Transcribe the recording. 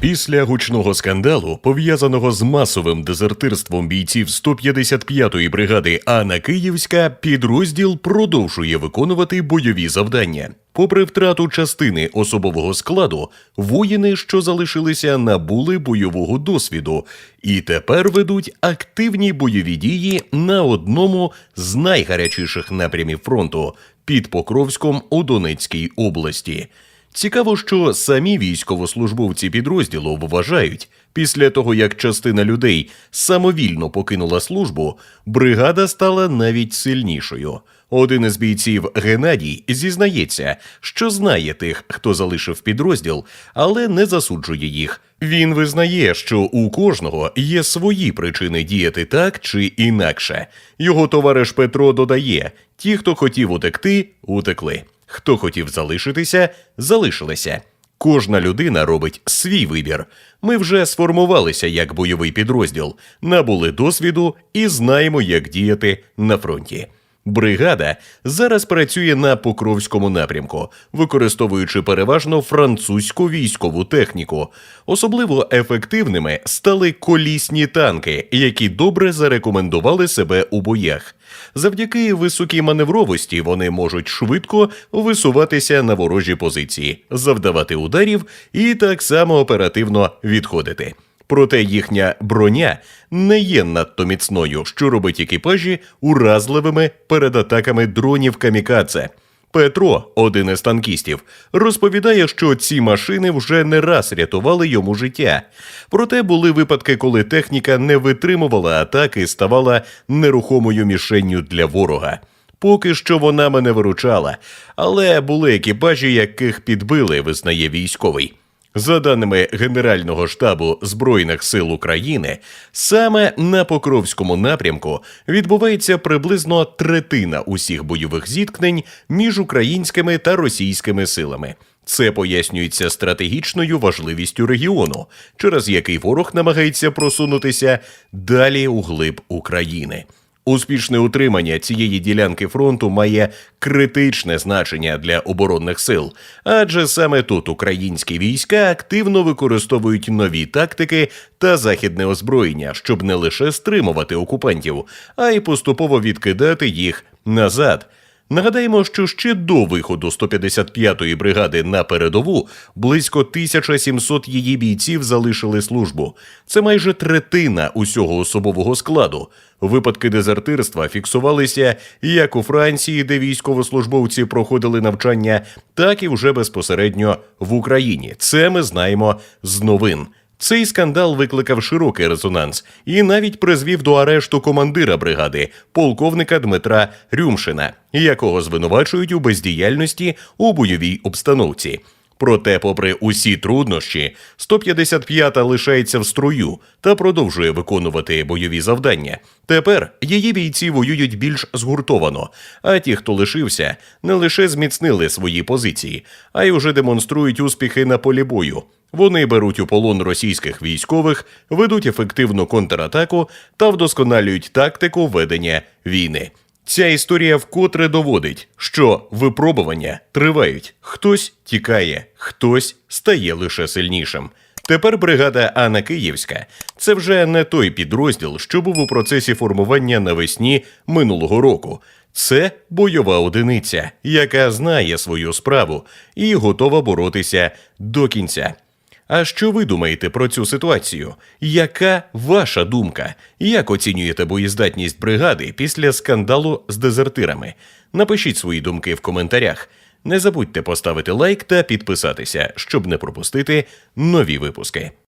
Після гучного скандалу, пов'язаного з масовим дезертирством бійців 155-ї бригади Анна Київська, підрозділ продовжує виконувати бойові завдання. Попри втрату частини особового складу, воїни, що залишилися, набули бойового досвіду і тепер ведуть активні бойові дії на одному з найгарячіших напрямів фронту під Покровськом у Донецькій області. Цікаво, що самі військовослужбовці підрозділу вважають, після того як частина людей самовільно покинула службу, бригада стала навіть сильнішою. Один із бійців Геннадій зізнається, що знає тих, хто залишив підрозділ, але не засуджує їх. Він визнає, що у кожного є свої причини діяти так чи інакше. Його товариш Петро додає: ті, хто хотів утекти, утекли. Хто хотів залишитися, залишилися. Кожна людина робить свій вибір. Ми вже сформувалися як бойовий підрозділ, набули досвіду і знаємо, як діяти на фронті. Бригада зараз працює на Покровському напрямку, використовуючи переважно французьку військову техніку. Особливо ефективними стали колісні танки, які добре зарекомендували себе у боях. Завдяки високій маневровості вони можуть швидко висуватися на ворожі позиції, завдавати ударів і так само оперативно відходити. Проте їхня броня не є надто міцною, що робить екіпажі уразливими перед атаками дронів камікадзе. Петро, один із танкістів, розповідає, що ці машини вже не раз рятували йому життя. Проте були випадки, коли техніка не витримувала атаки і ставала нерухомою мішенню для ворога. Поки що вона мене виручала, але були екіпажі, яких підбили, визнає військовий. За даними Генерального штабу Збройних сил України, саме на Покровському напрямку відбувається приблизно третина усіх бойових зіткнень між українськими та російськими силами. Це пояснюється стратегічною важливістю регіону, через який ворог намагається просунутися далі у глиб України. Успішне утримання цієї ділянки фронту має критичне значення для оборонних сил, адже саме тут українські війська активно використовують нові тактики та західне озброєння, щоб не лише стримувати окупантів, а й поступово відкидати їх назад. Нагадаємо, що ще до виходу 155-ї бригади на передову близько 1700 її бійців залишили службу. Це майже третина усього особового складу. Випадки дезертирства фіксувалися як у Франції, де військовослужбовці проходили навчання, так і вже безпосередньо в Україні. Це ми знаємо з новин. Цей скандал викликав широкий резонанс і навіть призвів до арешту командира бригади, полковника Дмитра Рюмшина, якого звинувачують у бездіяльності у бойовій обстановці. Проте, попри усі труднощі, 155-та лишається в строю та продовжує виконувати бойові завдання. Тепер її бійці воюють більш згуртовано, а ті, хто лишився, не лише зміцнили свої позиції, а й уже демонструють успіхи на полі бою. Вони беруть у полон російських військових, ведуть ефективну контратаку та вдосконалюють тактику ведення війни. Ця історія вкотре доводить, що випробування тривають. Хтось тікає, хтось стає лише сильнішим. Тепер бригада Анна Київська це вже не той підрозділ, що був у процесі формування навесні минулого року. Це бойова одиниця, яка знає свою справу і готова боротися до кінця. А що ви думаєте про цю ситуацію? Яка ваша думка? Як оцінюєте боєздатність бригади після скандалу з дезертирами? Напишіть свої думки в коментарях. Не забудьте поставити лайк та підписатися, щоб не пропустити нові випуски.